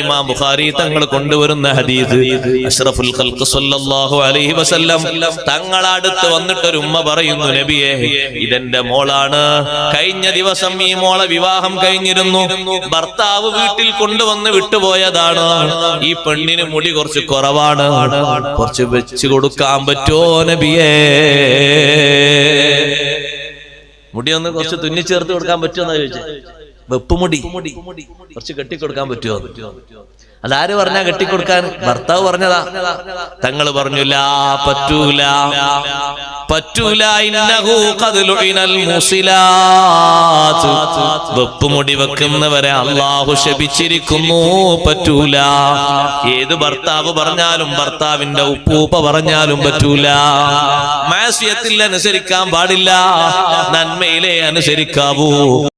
ഇമാം ബുഖാരി തങ്ങൾ കൊണ്ടുവരുന്ന ഹദീസ്. അഷ്റഫുൽ ഖൽഖ് സല്ലല്ലാഹു അലൈഹി വസല്ലം തങ്ങൾ അടുത്ത് വന്നിട്ട് ഒരു ഉമ്മ പറയുന്നു നബിയെ ഇതെന്റെ മോളാണ്. കഴിഞ്ഞ ദിവസം ഈ മോളെ വിവാഹം കഴിഞ്ഞിരുന്നു. ഭർത്താവ് വീട്ടിൽ കൊണ്ടുവന്ന് വിട്ടുപോയതാണ്. ഈ പെണ്ണിന് മുടി കുറച്ച് കുറവാണ്. കുറച്ച് വെച്ച് കൊടുക്കാൻ പറ്റുമോ നബിയേ? മുടി ഒന്ന് കുറച്ച് തുന്നിച്ചേർത്ത് കൊടുക്കാൻ പറ്റുമെന്നാ ചോദിച്ചത് വെപ്പുമുടി. കുറച്ച് കെട്ടിക്കൊടുക്കാൻ പറ്റുമോ? അതാര് പറഞ്ഞാ കെട്ടിക്കൊടുക്കാൻ? ഭർത്താവ് പറഞ്ഞതാ. തങ്ങൾ പറഞ്ഞില്ല പറ്റൂല. പറ്റൂല. വെപ്പുമുടി വെക്കുന്നവരെ അള്ളാഹു ശപിച്ചിരിക്കുന്നു. പറ്റൂല. ഏത് ഭർത്താവ് പറഞ്ഞാലും ഭർത്താവിന്റെ ഉപ്പൂപ്പ പറഞ്ഞാലും പറ്റൂല. മാസിയത്തിൽ അനുസരിക്കാൻ പാടില്ല. നന്മയിലെ അനുസരിക്കാവൂ.